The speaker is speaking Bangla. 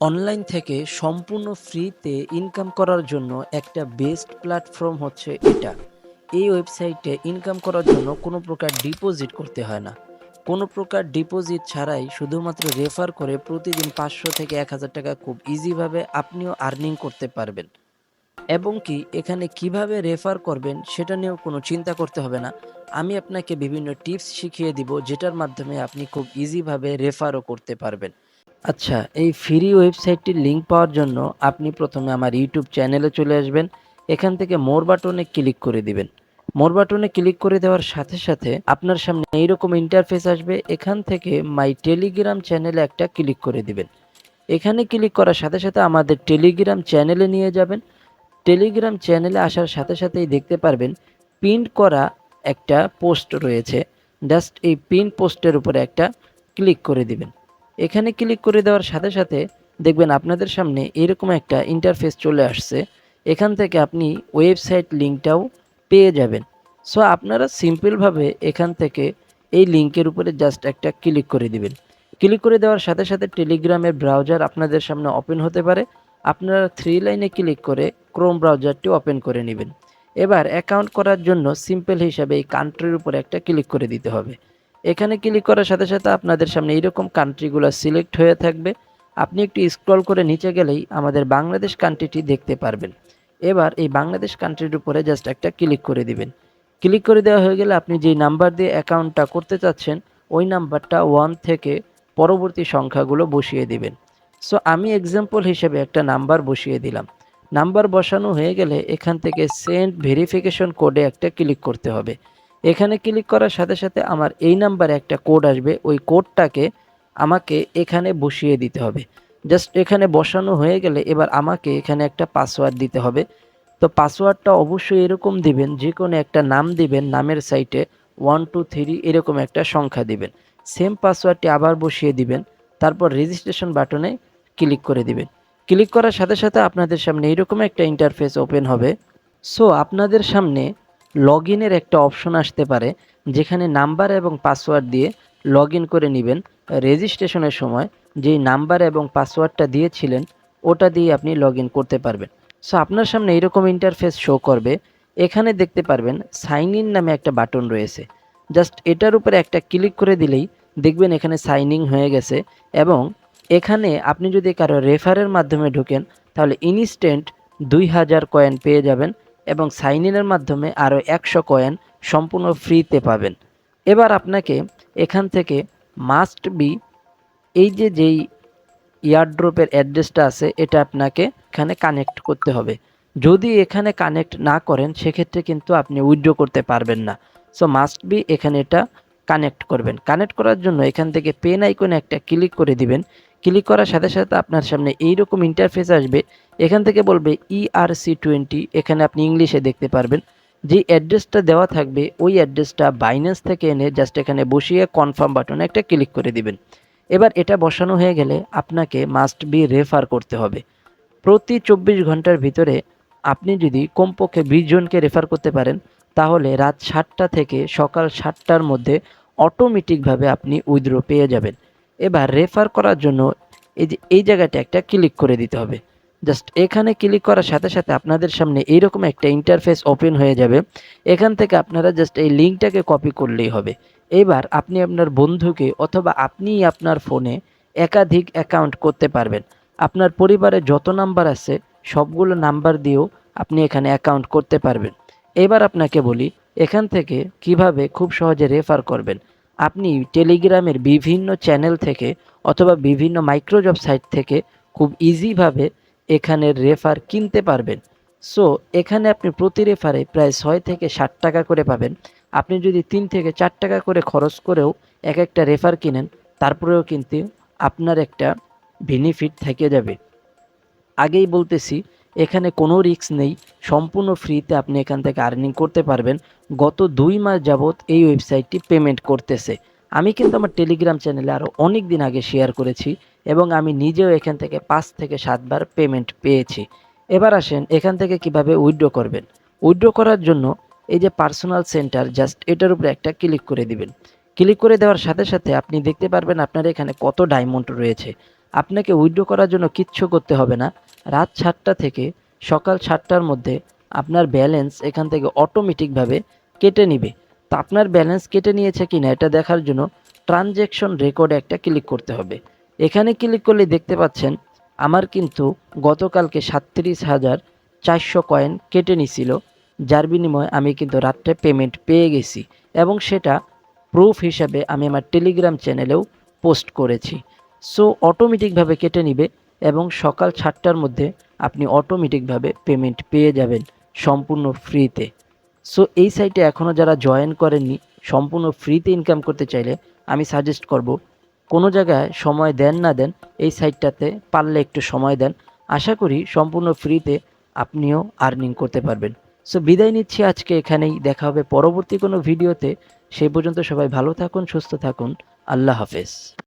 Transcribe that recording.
অনলাইন থেকে সম্পূর্ণ ফ্রিতে ইনকাম করার জন্য একটা বেস্ট প্ল্যাটফর্ম হচ্ছে এটা। এই ওয়েবসাইটে ইনকাম করার জন্য কোনো প্রকার ডিপোজিট করতে হয় না। কোনো প্রকার ডিপোজিট ছাড়াই শুধুমাত্র রেফার করে প্রতিদিন পাঁচশো থেকে এক হাজার টাকা খুব ইজিভাবে আপনিও আর্নিং করতে পারবেন। এবং কি এখানে কীভাবে রেফার করবেন সেটা নিয়েও কোনো চিন্তা করতে হবে না। আমি আপনাকে বিভিন্ন টিপস শিখিয়ে দিব যেটার মাধ্যমে আপনি খুব ইজিভাবে রেফারও করতে পারবেন। আচ্ছা এই ফ্রি ওয়েবসাইটটির লিংক পাওয়ার জন্য আপনি প্রথমে আমার ইউটিউব চ্যানেলে চলে আসবেন। এখান থেকে মোর বাটনে ক্লিক করে দিবেন। মোর বাটনে ক্লিক করে দেওয়ার সাথে সাথে আপনার সামনে এইরকম ইন্টারফেস আসবে। এখান থেকে মাই টেলিগ্রাম চ্যানেলে একটা ক্লিক করে দিবেন। এখানে ক্লিক করার সাথে সাথে আমাদের টেলিগ্রাম চ্যানেলে নিয়ে যাবেন। টেলিগ্রাম চ্যানেলে আসার সাথে সাথেই দেখতে পারবেন প্রিন্ট করা একটা পোস্ট রয়েছে। জাস্ট এই পিন পোস্টের উপরে একটা ক্লিক করে দিবেন। এখানে ক্লিক করে দেওয়ার সাথে সাথে দেখবেন আপনাদের সামনে এরকম একটা ইন্টারফেস চলে আসছে। এখান থেকে আপনি ওয়েবসাইট লিঙ্কটাও পেয়ে যাবেন। সো আপনারা সিম্পলভাবে এখান থেকে এই লিঙ্কের উপরে জাস্ট একটা ক্লিক করে দিবেন। ক্লিক করে দেওয়ার সাথে সাথে টেলিগ্রামের ব্রাউজার আপনাদের সামনে ওপেন হতে পারে। আপনারা থ্রি লাইনে ক্লিক করে ক্রোম ব্রাউজারটি ওপেন করে নেবেন। এবার অ্যাকাউন্ট করার জন্য সিম্পল হিসাবে এই কান্ট্রির উপরে একটা ক্লিক করে দিতে হবে। এখানে ক্লিক করার সাথে সাথে আপনাদের সামনে এইরকম কান্ট্রিগুলো সিলেক্ট হয়ে থাকবে। আপনি একটু স্ক্রল করে নিচে গেলেই আমাদের বাংলাদেশ কান্ট্রিটি দেখতে পারবেন। এবার এই বাংলাদেশ কান্ট্রির উপরে জাস্ট একটা ক্লিক করে দিবেন। ক্লিক করে দেওয়া হয়ে গেলে আপনি যেই নাম্বার দিয়ে অ্যাকাউন্টটা করতে চাচ্ছেন, ওই নাম্বারটা ওয়ান থেকে পরবর্তী সংখ্যাগুলো বসিয়ে দিবেন। সো আমি এক্সাম্পল হিসেবে একটা নাম্বার বসিয়ে দিলাম। নাম্বার বসানো হয়ে গেলে এখান থেকে সেন্ড ভেরিফিকেশন কোডে একটা ক্লিক করতে হবে। এখানে ক্লিক করার সাথে সাথে আমার এই নাম্বারে একটা কোড আসবে। ওই কোডটাকে আমাকে এখানে বসিয়ে দিতে হবে। জাস্ট এখানে বসানো হয়ে গেলে এবার আমাকে এখানে একটা পাসওয়ার্ড দিতে হবে। তো পাসওয়ার্ডটা অবশ্যই এরকম দিবেন যে কোনো একটা নাম দিবেন, নামের সাইটে ওয়ান টু থ্রি এরকম একটা সংখ্যা দিবেন। সেম পাসওয়ার্ডটি আবার বসিয়ে দিবেন, তারপর রেজিস্ট্রেশন বাটনে ক্লিক করে দিবেন। ক্লিক করার সাথে সাথে আপনাদের সামনে এইরকম একটা ইন্টারফেস ওপেন হবে। সো আপনাদের সামনে লগ ইনের একটা অপশন আসতে পারে, যেখানে নাম্বার এবং পাসওয়ার্ড দিয়ে লগ করে নেবেন। রেজিস্ট্রেশনের সময় যেই নাম্বার এবং পাসওয়ার্ডটা দিয়েছিলেন, ওটা দিয়ে আপনি লগ করতে পারবেন। সো, আপনার সামনে এইরকম ইন্টারফেস শো করবে। এখানে দেখতে পারবেন সাইন ইন নামে একটা বাটন রয়েছে। জাস্ট এটার উপরে একটা ক্লিক করে দিলেই দেখবেন এখানে সাইন ইন হয়ে গেছে এবং এখানে আপনি যদি কারও রেফারের মাধ্যমে ঢোকেন, তাহলে ইনস্ট্যান্ট দুই হাজার কয়েন পেয়ে যাবেন। এবং সাইন ইনের মাধ্যমে আরও একশো কয়েন সম্পূর্ণ ফ্রিতে পাবেন। এবার আপনাকে এখান থেকে মাস্ট বি এই যে যেই ইয়ারড্রপের অ্যাড্রেসটা আছে, এটা আপনাকে এখানে কানেক্ট করতে হবে। যদি এখানে কানেক্ট না করেন, সেক্ষেত্রে কিন্তু আপনি উইথড্র করতে পারবেন না। সো মাস্ট বি এখানে এটা কানেক্ট করবেন। কানেক্ট করার জন্য এখান থেকে পেন আইকনে একটা ক্লিক করে দিবেন। ক্লিক করার সাথে সাথে আপনার সামনে এইরকম ইন্টারফেস আসবে। এখান থেকে বলবে E ইআরসি টোয়েন্টি এখানে আপনি ইংলিশে দেখতে পারবেন। যে অ্যাড্রেসটা দেওয়া থাকবে, ওই অ্যাড্রেসটা বাইন্যান্স থেকে এনে জাস্ট এখানে বসিয়ে কনফার্ম বাটনে একটা ক্লিক করে দিবেন। এবার এটা বসানো হয়ে গেলে আপনাকে মাস্ট বি রেফার করতে হবে। প্রতি চব্বিশ ঘণ্টার ভিতরে আপনি যদি কমপক্ষে বিশ জনকে রেফার করতে পারেন, তাহলে রাত সাতটা থেকে সকাল সাতটার মধ্যে অটোমেটিকভাবে আপনি উইথড্র পেয়ে যাবেন। এবার রেফার করার জন্য এই যে, এই জায়গাটা একটা ক্লিক করে দিতে হবে। জাস্ট এখানে ক্লিক করার সাথে সাথে আপনাদের সামনে এইরকম একটা ইন্টারফেস ওপেন হয়ে যাবে। এখান থেকে আপনারা জাস্ট এই লিঙ্কটাকে কপি করলেই হবে। এবার আপনি আপনার বন্ধুকে অথবা আপনিই আপনার ফোনে একাধিক অ্যাকাউন্ট করতে পারবেন। আপনার পরিবারে যত নাম্বার আছে, সবগুলো নাম্বার দিয়েও আপনি এখানে অ্যাকাউন্ট করতে পারবেন। এবার আপনাকে বলি, এখান থেকে কীভাবে খুব সহজে রেফার করবেন। আপনি টেলিগ্রামের বিভিন্ন চ্যানেল থেকে অথবা বিভিন্ন মাইক্রোজব সাইট থেকে খুব ইজিভাবে এখানের রেফার কিনতে পারবেন। সো, এখানে আপনি প্রতি রেফারে প্রায় ছয় থেকে ষাট টাকা করে পাবেন। আপনি যদি তিন থেকে চার টাকা করে খরচ করেও এক একটা রেফার কিনেন, তারপরেও কিন্তু আপনার একটা বেনিফিট থেকে যাবে। আগেই বলতেছি এখানে কোনো রিস্ক নেই। সম্পূর্ণ ফ্রিতে আপনি এখান থেকে আর্নিং করতে পারবেন। গত দুই মাস যাবৎ এই ওয়েবসাইটটি পেমেন্ট করতেছে। আমি কিন্তু আমার টেলিগ্রাম চ্যানেলে আরও অনেক দিন আগে শেয়ার করেছি এবং আমি নিজেও এখান থেকে পাঁচ থেকে সাতবার পেমেন্ট পেয়েছি। এবার আসেন এখান থেকে কীভাবে উইথড্র করবেন। উইড্রো করার জন্য এই যে পার্সোনাল সেন্টার জাস্ট এটার উপরে একটা ক্লিক করে দিবেন। ক্লিক করে দেওয়ার সাথে সাথে আপনি দেখতে পারবেন আপনার এখানে কত ডায়মন্ড রয়েছে। আপনাকে উইথড্র করার জন্য কিচ্ছু করতে হবে না। রাত সাতটা থেকে সকাল সাতটার মধ্যে আপনার ব্যালেন্স এখান থেকে অটোমেটিকভাবে কেটে নিবে। তো আপনার ব্যালেন্স কেটে নিয়েছে কিনা এটা দেখার জন্য ট্রানজ্যাকশন রেকর্ডে একটা ক্লিক করতে হবে। এখানে ক্লিক করলে দেখতে পাচ্ছেন, আমার কিন্তু গতকালকে সাতত্রিশ হাজার চারশো কয়েন কেটে নিছিল। যার বিনিময়ে আমি কিন্তু রাত্রে পেমেন্ট পেয়ে গেছি এবং সেটা প্রুফ হিসাবে আমি আমার টেলিগ্রাম চ্যানেলেও পোস্ট করেছি। সো অটোমেটিকভাবে কেটে নিবে এবং সকাল সাতটার মধ্যে আপনি অটোমেটিকভাবে পেমেন্ট পেয়ে যাবেন সম্পূর্ণ ফ্রিতে সো এই সাইটে এখনও যারা জয়েন করেননি, সম্পূর্ণ ফ্রিতে ইনকাম করতে চাইলে আমি সাজেস্ট করব, কোনো জায়গায় সময় দেন না দেন, এই সাইটটাতে পারলে একটু সময় দেন। আশা করি সম্পূর্ণ ফ্রিতে আপনিও আর্নিং করতে পারবেন। সো বিদায় নিচ্ছি আজকে এখানেই, দেখা হবে পরবর্তী কোনো ভিডিওতে সেই পর্যন্ত সবাই ভালো থাকুন, সুস্থ থাকুন। আল্লাহ হাফেজ।